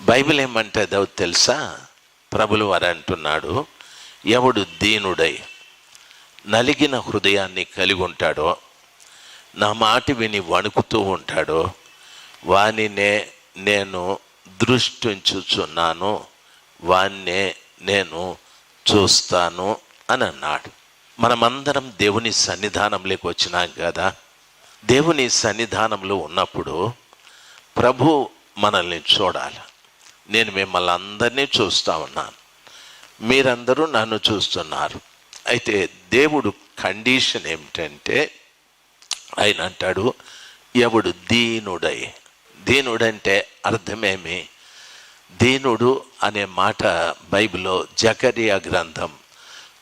Bible ఏమంటుందో తెలుసా? ప్రభులు వారు అంటున్నాడు ఎవడు దీనుడై నలిగిన హృదయాన్ని కలిగి ఉంటాడో నా మాట విని వణుకుతూ ఉంటాడో వానినే నేను దృష్టించుచున్నాను వాన్నే నేను చూస్తాను అని అన్నాడు. మనమందరం దేవుని సన్నిధానంలోకి వచ్చినాం కదా. దేవుని సన్నిధానంలో ఉన్నప్పుడు ప్రభు మనల్ని చూడాలి. నేను మిమ్మల్ని అందరినీ చూస్తూ ఉన్నాను. మీరందరూ నన్ను చూస్తున్నారు. అయితే దేవుడు కండిషన్ ఏమిటంటే ఆయన అంటాడు ఎవడు దీనుడై దీనుడంటే అర్థమేమి? దీనుడు అనే మాట బైబిల్లో జకరియా గ్రంథం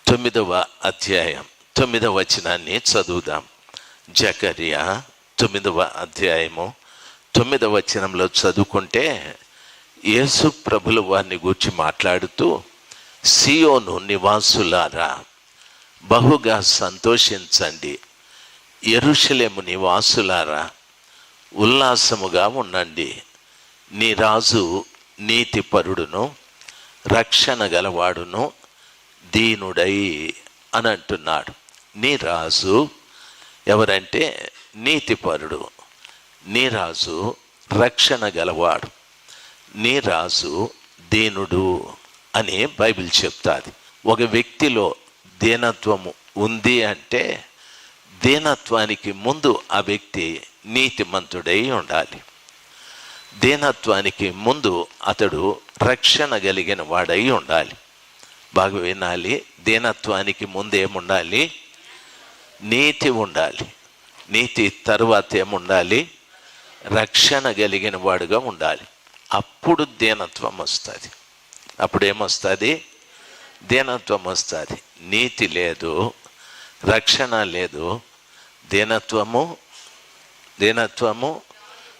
తొమ్మిదవ అధ్యాయం తొమ్మిదవ వచనాన్ని చదువుదాం. జకరియా తొమ్మిదవ అధ్యాయము తొమ్మిదవ వచనంలో చదువుకుంటే యేసు ప్రభుల వారిని గూర్చి మాట్లాడుతూ సియోను నివాసులారా బహుగా సంతోషించండి. ఎరుషలేము నివాసులారా ఉల్లాసముగా ఉండండి. నీ రాజు నీతిపరుడును రక్షణ గలవాడును దీనుడై అని అంటున్నాడు. నీ రాజు ఎవరంటే నీతిపరుడు. నీ రాజు రక్షణ గలవాడు. నీ రాజు దేనుడు అని బైబిల్ చెప్తాది. ఒక వ్యక్తిలో దీనత్వము ఉంది అంటే దీనత్వానికి ముందు ఆ వ్యక్తి నీతిమంతుడై ఉండాలి. దీనత్వానికి ముందు అతడు రక్షణ కలిగిన వాడై ఉండాలి. బాగా వినాలి దీనత్వానికి ముందు ఏముండాలి? నీతి ఉండాలి. నీతి తరువాత ఏముండాలి? రక్షణ కలిగిన వాడుగా ఉండాలి. అప్పుడు దీనత్వం వస్తుంది. అప్పుడు ఏమొస్తుంది దీనత్వం వస్తుంది. నీతి లేదు రక్షణ లేదు దీనత్వము దీనత్వము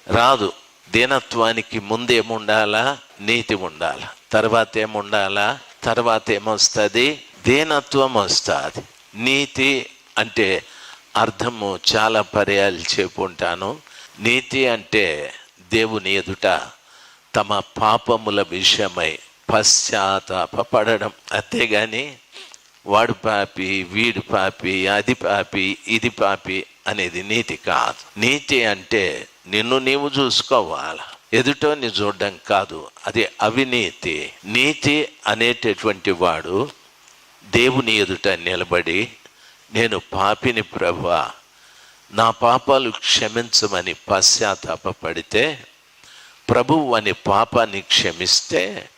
రాదు. దీనత్వానికి ముందేముండాలా? నీతి ఉండాలా? తర్వాత ఏముండాలా తర్వాత ఏమొస్తుంది దీనత్వం వస్తుంది. నీతి అంటే అర్థము చాలా పర్యాలు చెప్పుంటాను. నీతి అంటే దేవుని ఎదుట తమ పాపముల విషయమై పశ్చాత్తాపడడం అంతేగాని వాడు పాపి వీడు పాపి అది పాపి ఇది పాపి అనేది నీతి కాదు. నీతి అంటే నిన్ను నీవు చూసుకోవాలి. ఎదుటోని చూడడం కాదు. అది అవినీతి. నీతి అనేటటువంటి వాడు దేవుని ఎదుట నిలబడి నేను పాపిని ప్రభా నా పాపాలు క్షమించమని పశ్చాత్తాపడితే ప్రభువు అని పాపాన్ని క్షమిస్తే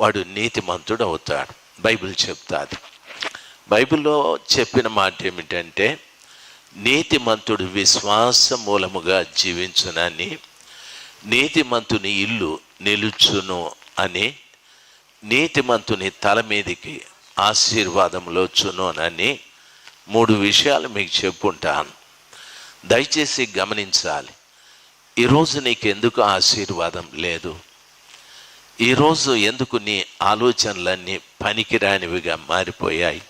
వాడు నీతిమంతుడు అవుతాడు. బైబిల్ చెప్తాది. బైబిల్లో చెప్పిన మాట ఏమిటంటే నీతిమంతుడు విశ్వాస మూలముగా జీవించునని నీతిమంతుని ఇల్లు నిలుచును అని నీతిమంతుని తల మీదికి ఆశీర్వాదంలో చునోనని మూడు విషయాలు మీకు చెప్పుంటాను దయచేసి గమనించాలి. ఈరోజు నీకు ఎందుకు ఆశీర్వాదం లేదు? ఈరోజు ఎందుకు నీ ఆలోచనలన్నీ పనికిరానివిగా మారిపోయాయి?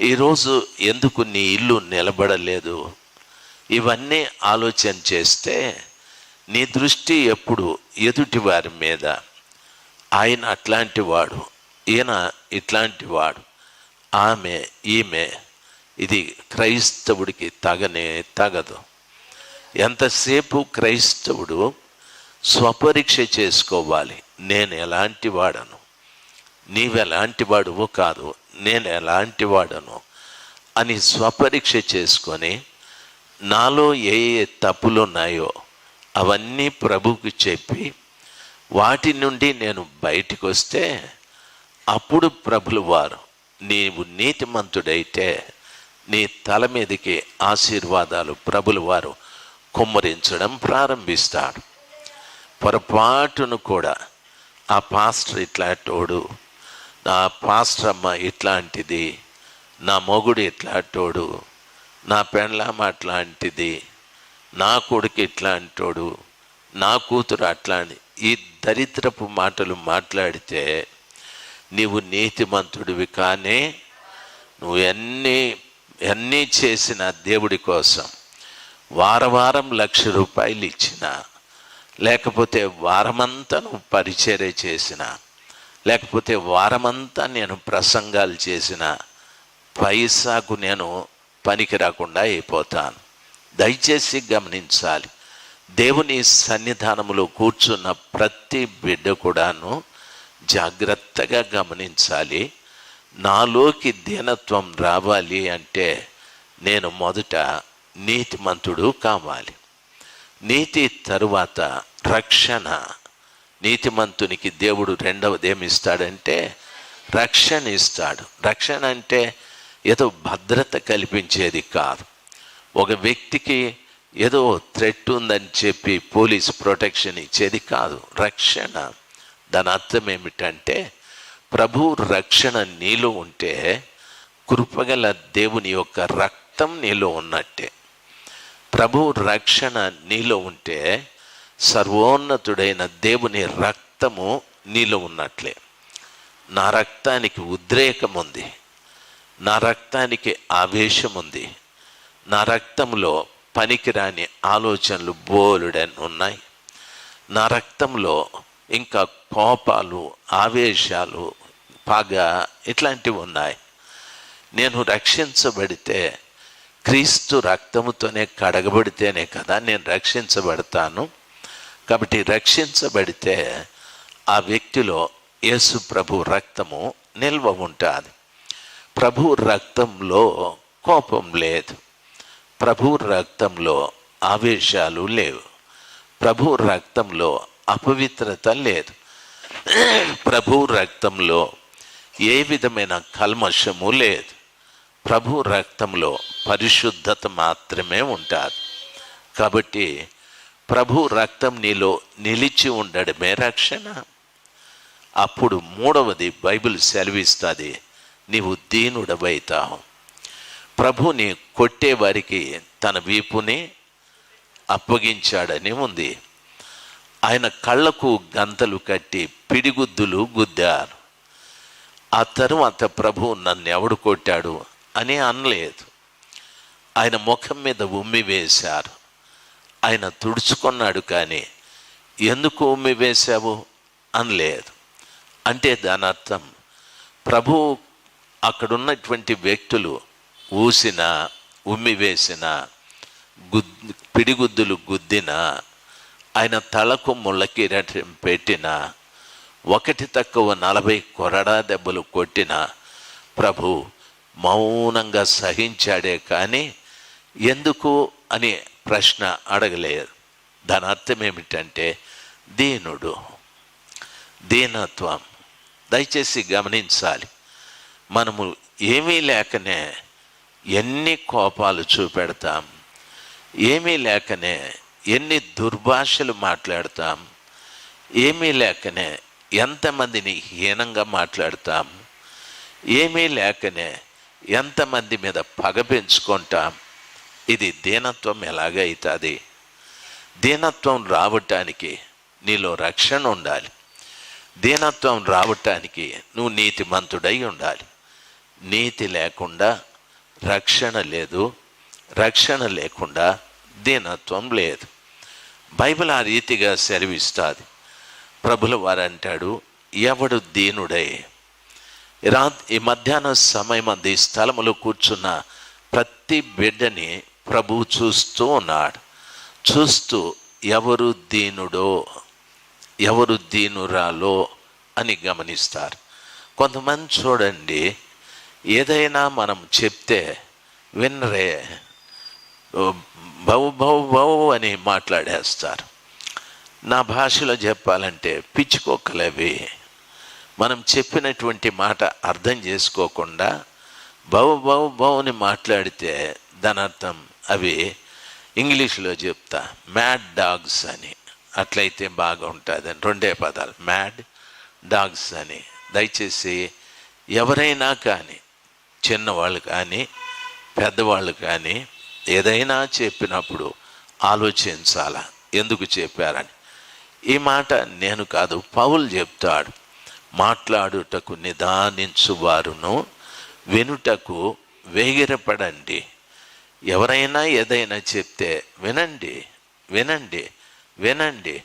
ఈరోజు ఎందుకు నీ ఇల్లు నిలబడలేదు? ఇవన్నీ ఆలోచన చేస్తే నీ దృష్టి ఎప్పుడు ఎదుటి వారి మీద. ఆయన అట్లాంటి వాడు ఈయన ఇట్లాంటి వాడు ఆమె ఈమె ఇది క్రైస్తవుడికి తగనే తగదు. ఎంతసేపు క్రైస్తవుడు స్వపరీక్ష చేసుకోవాలి? నేను ఎలాంటి వాడను? నీవెలాంటి వాడువో కాదు నేను ఎలాంటి వాడను? అని స్వపరీక్ష చేసుకొని నాలో ఏ ఏ తప్పులు ఉన్నాయో అవన్నీ ప్రభుకి చెప్పి వాటి నుండి నేను బయటికి వస్తే అప్పుడు ప్రభులు వారు నీవు నీతిమంతుడైతే నీ తల మీదకి ఆశీర్వాదాలు ప్రభులు వారు కుమ్మరించడం ప్రారంభిస్తాడు. పొరపాటును కూడా ఆ పాస్టర్ ఇట్లాంటోడు నా పాస్టర్ అమ్మ ఇట్లాంటిది నా మొగుడు ఇట్లాంటోడు నా పెండ్లామ అట్లాంటిది నా కొడుకు ఇట్లాంటోడు నా కూతురు అట్లాంటి ఈ దరిద్రపు మాటలు మాట్లాడితే నీవు నీతిమంతుడివి కానీ నువ్వు ఎన్ని ఎన్ని చేసిన దేవుడి కోసం వారం వారం లక్ష రూపాయలు ఇచ్చిన లేకపోతే వారమంతా నువ్వు పరిచర్య చేసిన లేకపోతే వారమంతా నేను ప్రసంగాలు చేసిన పైసాకు నేను పనికి రాకుండా అయిపోతాను. దయచేసి గమనించాలి. దేవుని సన్నిధానములో కూర్చున్న ప్రతి బిడ్డ కూడాను జాగ్రత్తగా గమనించాలి. నాలోకి దీనత్వం రావాలి అంటే నేను మొదట నీతిమంతుడు కావాలి. నీతి తరువాత రక్షణ. నీతిమంతునికి దేవుడు రెండవది ఏమి ఇస్తాడంటే రక్షణ ఇస్తాడు. రక్షణ అంటే ఏదో భద్రత కల్పించేది కాదు. ఒక వ్యక్తికి ఏదో థ్రెట్ ఉందని చెప్పి పోలీస్ ప్రొటెక్షన్ ఇచ్చేది కాదు. రక్షణ. దాని అర్థం ఏమిటంటే ప్రభు రక్షణ నీలో ఉంటే కృపగల దేవుని యొక్క రక్తం నీలో ఉన్నట్టే. ప్రభు రక్షణ నీలో ఉంటే సర్వోన్నతుడైన దేవుని రక్తము నీలో ఉన్నట్లే. నా రక్తానికి ఉద్రేకం ఉంది నా రక్తానికి ఆవేశం ఉంది నా రక్తంలో పనికిరాని ఆలోచనలు బోలుడని ఉన్నాయి. నా రక్తంలో ఇంకా కోపాలు ఆవేశాలు పగ ఇట్లాంటివి ఉన్నాయి. నేను రక్షించబడితే క్రీస్తు రక్తముతోనే కడగబడితేనే కదా నేను రక్షించబడతాను. కాబట్టి రక్షించబడితే ఆ వ్యక్తిలో యేసు ప్రభు రక్తము నిల్వ ఉంటుంది. ప్రభు రక్తంలో కోపం లేదు. ప్రభు రక్తంలో ఆవేశాలు లేవు. ప్రభు రక్తంలో అపవిత్రత లేదు. ప్రభు రక్తంలో ఏ విధమైన కల్మషము లేదు. ప్రభు రక్తంలో పరిశుద్ధత మాత్రమే ఉంటారు కాబట్టి ప్రభు రక్తం నీలో నిలిచి ఉండడమే రక్షణ. అప్పుడు మూడవది బైబిల్ సెలవిస్తుంది నీవు దీనుడవైతావు. ప్రభుని కొట్టే వారికి తన వీపుని అప్పగించాడని ఉంది. ఆయన కళ్ళకు గంతలు కట్టి పిడిగుద్దులు గుద్దారు. ఆ తరువాత ప్రభు నన్ను ఎవడు కొట్టాడు? అని అనలేదు. ఆయన ముఖం మీద ఉమ్మి వేశారు. ఆయన తుడుచుకున్నాడు కానీ ఎందుకు ఉమ్మి వేశావు? అనలేదు. అంటే దాని అర్థం ప్రభు అక్కడున్నటువంటి వ్యక్తులు ఊసిన ఉమ్మి వేసిన గుద్ పిడిగుద్దులు గుద్దిన ఆయన తలకు ముళ్ళకి పెట్టిన ఒకటి తక్కువ నలభై కొరడా దెబ్బలు కొట్టిన ప్రభు మౌనంగా సహించాడే కానీ ఎందుకు అని ప్రశ్న అడగలేదు దాని అర్థం ఏమిటంటే దీనుడు దీనత్వం. దయచేసి గమనించాలి. మనము ఏమీ లేకనే ఎన్ని కోపాలు చూపెడతాం ఏమీ లేకనే ఎన్ని దుర్భాషలు మాట్లాడతాం ఏమీ లేకనే ఎంతమందిని హీనంగా మాట్లాడతాం ఏమీ లేకనే ఎంతమంది మీద పగ పెంచుకుంటాం? ఇది దీనత్వం ఎలాగైతుంది? దీనత్వం రావటానికి నీలో రక్షణ ఉండాలి. దీనత్వం రావటానికి నువ్వు నీతిమంతుడై ఉండాలి. నీతి లేకుండా రక్షణ లేదు. రక్షణ లేకుండా దీనత్వం లేదు. బైబిల్ ఆ రీతిగా సెలవిస్తుంది. ప్రభుల వారంటాడు ఎవడు దీనుడై రా ఈ మధ్యాహ్న సమయం అంది. స్థలములో కూర్చున్న ప్రతి బిడ్డని ప్రభు చూస్తూ ఉన్నాడు. చూస్తూ ఎవరు దీనుడో ఎవరు దీనురాలో అని గమనిస్తారు. కొంతమంది చూడండి ఏదైనా మనం చెప్తే వినరే బౌ బౌ బౌ అని మాట్లాడేస్తారు. నా భాషలో చెప్పాలంటే పిచ్చుకొక్కలవి మనం చెప్పినటువంటి మాట అర్థం చేసుకోకుండా బౌ బౌ బౌ మాట్లాడితే దాని అర్థం అవి ఇంగ్లీష్లో చెప్తా మ్యాడ్ డాగ్స్ అని. అట్లయితే బాగా ఉంటుంది అని రెండే పదాలు. మ్యాడ్ డాగ్స్ అని. దయచేసి ఎవరైనా కానీ చిన్నవాళ్ళు కానీ పెద్దవాళ్ళు కానీ ఏదైనా చెప్పినప్పుడు ఆలోచించాలా? ఎందుకు చెప్పారని. ఈ మాట నేను కాదు పౌలు చెప్తాడు. మాట్లాడుటకు నిదానించువారును. వినుటకు వేగిరపడండి. ఎవరైనా ఏదైనా చెప్తే వినండి వినండి వినండి.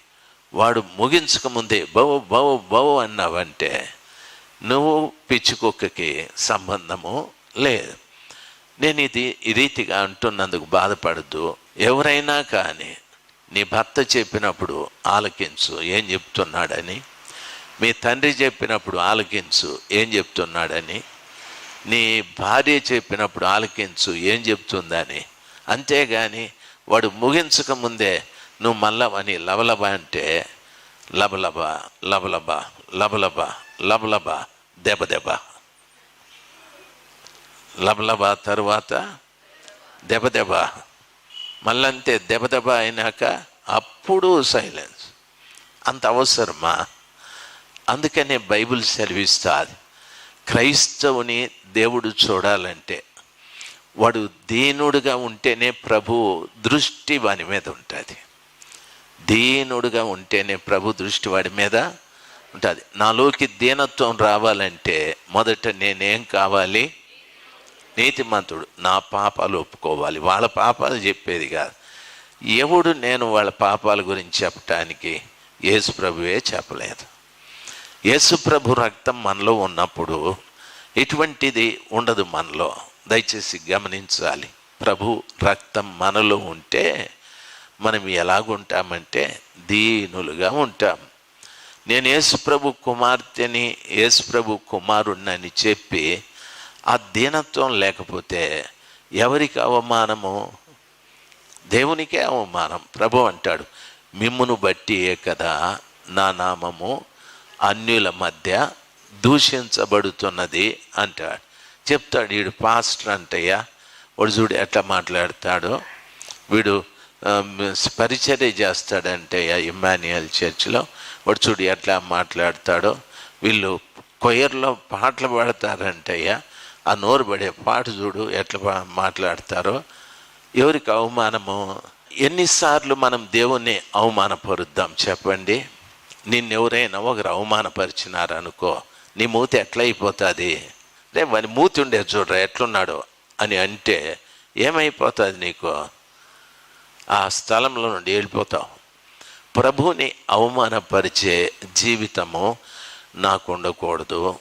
వాడు ముగించక ముందే బవ బవ బవు అన్నావంటే నువ్వు పిచ్చుకొక్కకి సంబంధము లేదు. నేను ఇది ఈ రీతిగా అంటున్నందుకు బాధపడద్దు. ఎవరైనా కానీ నీ భర్త చెప్పినప్పుడు ఆలకించు ఏం చెప్తున్నాడని. మీ తండ్రి చెప్పినప్పుడు ఆలకించు ఏం చెప్తున్నాడని. నీ భార్య చెప్పినప్పుడు ఆలకించు ఏం చెప్తుందని. అంతేగాని వాడు ముగించక ముందే నువ్వు మల్లవని లబలబ అంటే లబలబ లబలబ లబలబ లబలబ దెబ్బ దెబ్బ. లబలబ తరువాత దెబ్బ దెబ్బ. మళ్ళంతే దెబ్బ దెబ్బ అయినాక అప్పుడు సైలెన్స్ అంత అవసరమా? అందుకనే బైబిల్ సెలవిస్తుంది. క్రైస్తవుని దేవుడు చూడాలంటే వాడు దీనుడుగా ఉంటేనే ప్రభు దృష్టి వాని మీద ఉంటుంది. దీనుడుగా ఉంటేనే ప్రభు దృష్టి వాడి మీద ఉంటుంది. నాలోకి దీనత్వం రావాలంటే మొదట నేనేం కావాలి? నీతిమంతుడు నా పాపాలు ఒప్పుకోవాలి. వాళ్ళ పాపాలు చెప్పేది కాదు. ఎవడు నేను వాళ్ళ పాపాల గురించి చెప్పటానికి యేసు ప్రభువే చెప్పలేదు. యేసుప్రభు రక్తం మనలో ఉన్నప్పుడు ఎటువంటిది ఉండదు మనలో. దయచేసి గమనించాలి. ప్రభు రక్తం మనలో ఉంటే మనం ఎలాగుంటామంటే దీనులుగా ఉంటాం. నేను యేసుప్రభు కుమార్తెని యేసుప్రభు కుమారుణ్ణని చెప్పి ఆ దీనత్వం లేకపోతే ఎవరికి అవమానము? దేవునికే అవమానం. ప్రభు అంటాడు మిమ్మును బట్టియే కదా నా నామము అన్యుల మధ్య దూషించబడుతున్నది అంటాడు. చెప్తాడు వీడు పాస్టర్ అంటయ్యా. వాడు చూడు ఎట్లా మాట్లాడతాడో. వీడు పరిచర్య చేస్తాడంటయ్యా ఇమ్మాన్యుయల్ చర్చ్లో. వాడు చూడు ఎట్లా మాట్లాడతాడో. వీళ్ళు కొయ్యర్లో పాటలు పాడతారంటయ్యా. ఆ నోరు పడే పాట చూడు ఎట్లా మాట్లాడతారో. ఎవరికి అవమానము? ఎన్నిసార్లు మనం దేవుణ్ణి అవమానపరుద్దాం చెప్పండి? నిన్నెవరైనా ఒకరు అవమానపరిచినారనుకో నీ మూతి ఎట్లయిపోతుంది? రే వాని మూతి ఉండే చూడరా ఎట్లున్నాడో అని అంటే ఏమైపోతుంది నీకు? ఆ స్థలంలో నుండి వెళ్ళిపోతావు. ప్రభుని అవమానపరిచే జీవితము నాకు ఉండకూడదు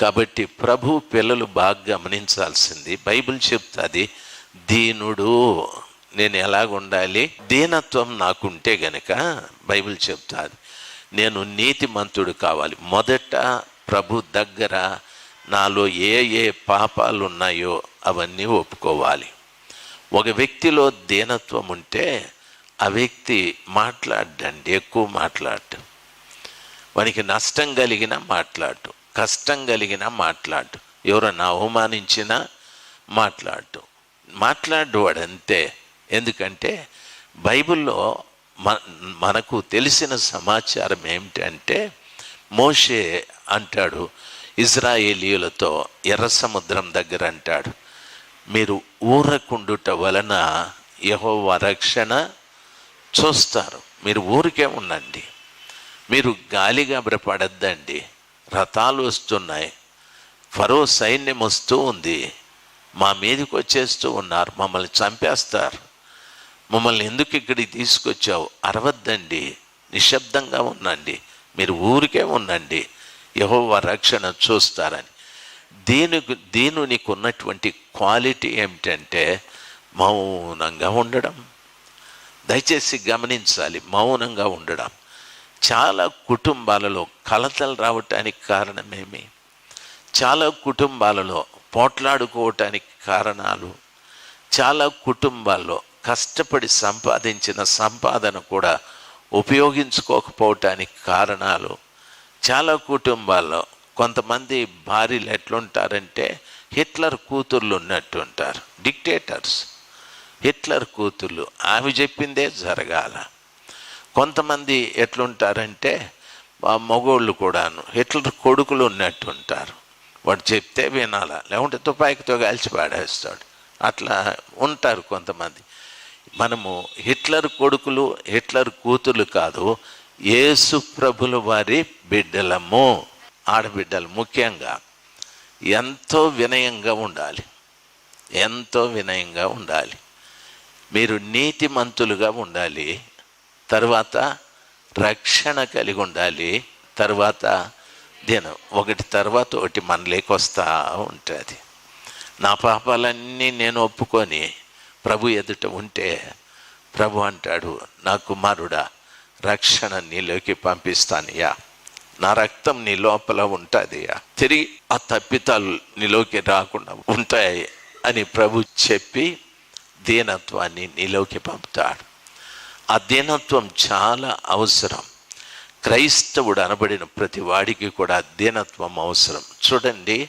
కాబట్టి ప్రభు పిల్లలు బాగా గమనించాల్సింది. బైబిల్ చెప్తుంది దీనుడు నేను ఎలాగుండాలి? దీనత్వం నాకుంటే గనక బైబిల్ చెప్తాది. నేను నీతిమంతుడు కావాలి. మొదట ప్రభు దగ్గర నాలో ఏ ఏ పాపాలు ఉన్నాయో అవన్నీ ఒప్పుకోవాలి. ఒక వ్యక్తిలో దీనత్వం ఉంటే ఆ వ్యక్తి మాట్లాడండి ఎక్కువ మాట్లాడు వానికి నష్టం కలిగిన మాట్లాడు కష్టం కలిగిన మాట్లాడు ఎవరన్నా అవమానించినా మాట్లాడు మాట్లాడు వాడంతే. ఎందుకంటే బైబిల్లో మనకు తెలిసిన సమాచారం ఏమిటంటే మోషే అంటాడు ఇజ్రాయేలీయులతో ఎర్ర సముద్రం దగ్గర అంటాడు మీరు ఊరకుండుట వలన యెహోవా రక్షణ చూస్తారు. మీరు ఊరికే ఉండండి. మీరు గాలిగా భ్రపడద్దండి రథాలు వస్తున్నాయి. ఫరో సైన్యం వస్తూ ఉంది. మా మీదకి వచ్చేస్తూ ఉన్నారు. మమ్మల్ని చంపేస్తారు. మమ్మల్ని ఎందుకు ఇక్కడికి తీసుకొచ్చావు? అరవద్దండి. నిశ్శబ్దంగా ఉండండి. మీరు ఊరికే ఉండండి. యెహోవా రక్షణ చూస్తారని. దీనికి దీనునికి ఉన్నటువంటి క్వాలిటీ ఏమిటంటే మౌనంగా ఉండడం. దయచేసి గమనించాలి మౌనంగా ఉండడం. చాలా కుటుంబాలలో కలతలు రావటానికి కారణమేమి? చాలా కుటుంబాలలో పోట్లాడుకోవటానికి కారణాలు. చాలా కుటుంబాల్లో కష్టపడి సంపాదించిన సంపాదన కూడా ఉపయోగించుకోకపోవటానికి కారణాలు చాలా కుటుంబాల్లో కొంతమంది భార్యలు ఎట్లుంటారంటే హిట్లర్ కూతుర్లు ఉన్నట్టు ఉంటారు డిక్టేటర్స్. హిట్లర్ కూతుర్లు ఆమె చెప్పిందే జరగాల. కొంతమంది ఎట్లుంటారంటే మగోళ్ళు కూడాను హిట్లర్ కొడుకులు ఉన్నట్టు ఉంటారు. వాడు చెప్తే వినాలా లేకుంటే తుపాకీతో కాల్చి పాడేస్తాడు. అట్లా ఉంటారు కొంతమంది. మనము హిట్లర్ కొడుకులు హిట్లర్ కూతురు కాదు యేసు ప్రభుల వారి బిడ్డలము ఆడబిడ్డలు ముఖ్యంగా. ఎంతో వినయంగా ఉండాలి. ఎంతో వినయంగా ఉండాలి. మీరు నీతిమంతులుగా ఉండాలి. తర్వాత రక్షణ కలిగి ఉండాలి. తర్వాత దీని ఒకటి తర్వాత ఒకటి మనలేకొస్తా వస్తూ ఉంటుంది. నా పాపాలన్నీ నేను ఒప్పుకొని ప్రభు ఎదుట ఉంటే ప్రభు అంటాడు నా కుమారుడా రక్షణ నీలోకి పంపిస్తానయ్యా. నా రక్తం నీ లోపల ఉంటుందియా తిరిగి ఆ తప్పితాలు నీలోకి రాకుండా ఉంటాయి అని ప్రభు చెప్పి దీనత్వాన్ని నీలోకి పంపుతాడు. ఆ దీనత్వం చాలా అవసరం. క్రైస్తవుడు అనబడిన ప్రతి వాడికి కూడా దీనత్వం అవసరం. చూడండి